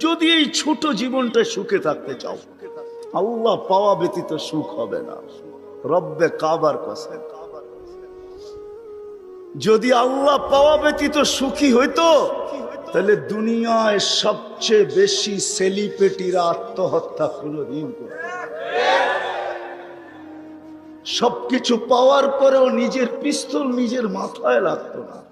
যদি এই ছোট জীবনটা সুখে থাকতে চাও, আল্লাহ পাওয়া ব্যতীত সুখ হবে না। রব্বে কাবার কসম। যদি আল্লাহ পাওয়া ব্যতীত সুখী হইতো, তাহলে দুনিয়ায় সবচেয়ে বেশি সেলিব্রিটিরা আত্মহত্যা কোনোদিন করত সবকিছু পাওয়ার পরেও নিজের পিস্তল নিজের মাথায় লাগতো না।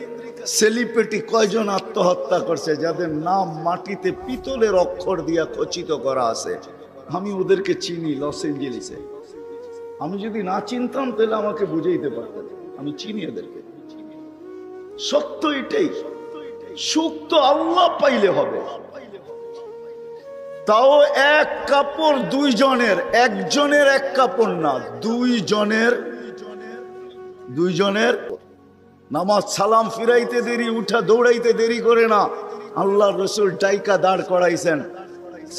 সেলিব্রিটি কয়জন আত্মহত্যা করছে, যাদের নাম মাটিতে পিতলের অক্ষর দিয়া খচিত করা আছে? আমি ওদেরকে চিনি লস এঞ্জেলিসে। আমি যদি না চিনতাম, তাহলে আমাকে বুঝাইতে পারতেন। আমি চিনি এদেরকে সত্য এটাই। সুখ তো আল্লাহ পাইলে হবে। তাও এক কাপড় দুইজনের, একজনের এক কাপড় না, দুইজনের দুইজনের নামাজ সালাম ফিরাইতে দেরি, উঠা দৌড়াইতে দেরি করে না। আল্লাহ রসুল টাইকা দাঁড় করাইছেন।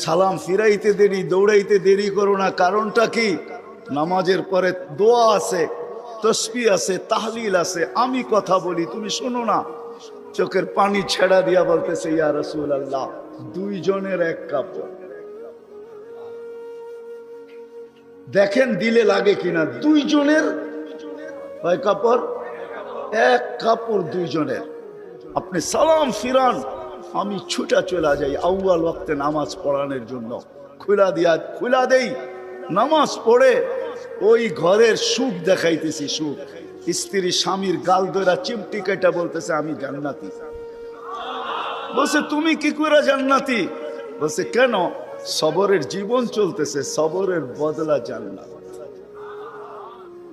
সালাম ফিরাইতে দেরি, দৌড়াইতে দেরি করো না। কারণটা কি? নামাজের পরে দোয়া আছে তসবি আছে, তাহলিল আছে। আমি কথা বলি, তুমি শোনো না। চোখের পানি ছেড়া দিয়া বলতেছে, ইয়া রসুল আল্লাহ দুইজনের এক কাপড় দেখেন দিলে লাগে কিনা, দুইজনের কাপড়? এক কাপড় দুইজনের। আপনি সালাম ফিরান, আমি ছুটা চলে যাই আউয়াল ওয়াক্তে নামাজ পড়ানোর জন্য। খুলা দিয়া, খুলা দেই, নামাজ পড়ে ওই ঘরের সুখ দেখাইতেছি সুখ। স্ত্রী স্বামীর গাল ধরা চিমটি কেটা বলতেছে, আমি জান্নাতি। বলছে, তুমি কি করে জান্নাতি? বলছে, কেন? সবরের জীবন চলতেছে, সবরের বদলা জান্নাত।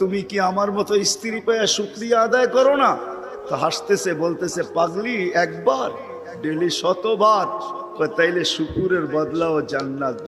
তুমি কি আমার মতো স্ত্রী পেয়ে শুক্রিয়া আদায় করো না? তো হাসতেছে, বলতেছে, পাগলি, একবার, ডেলি শতবার। তাইলে শুকুরের বদলাও জান্নাত।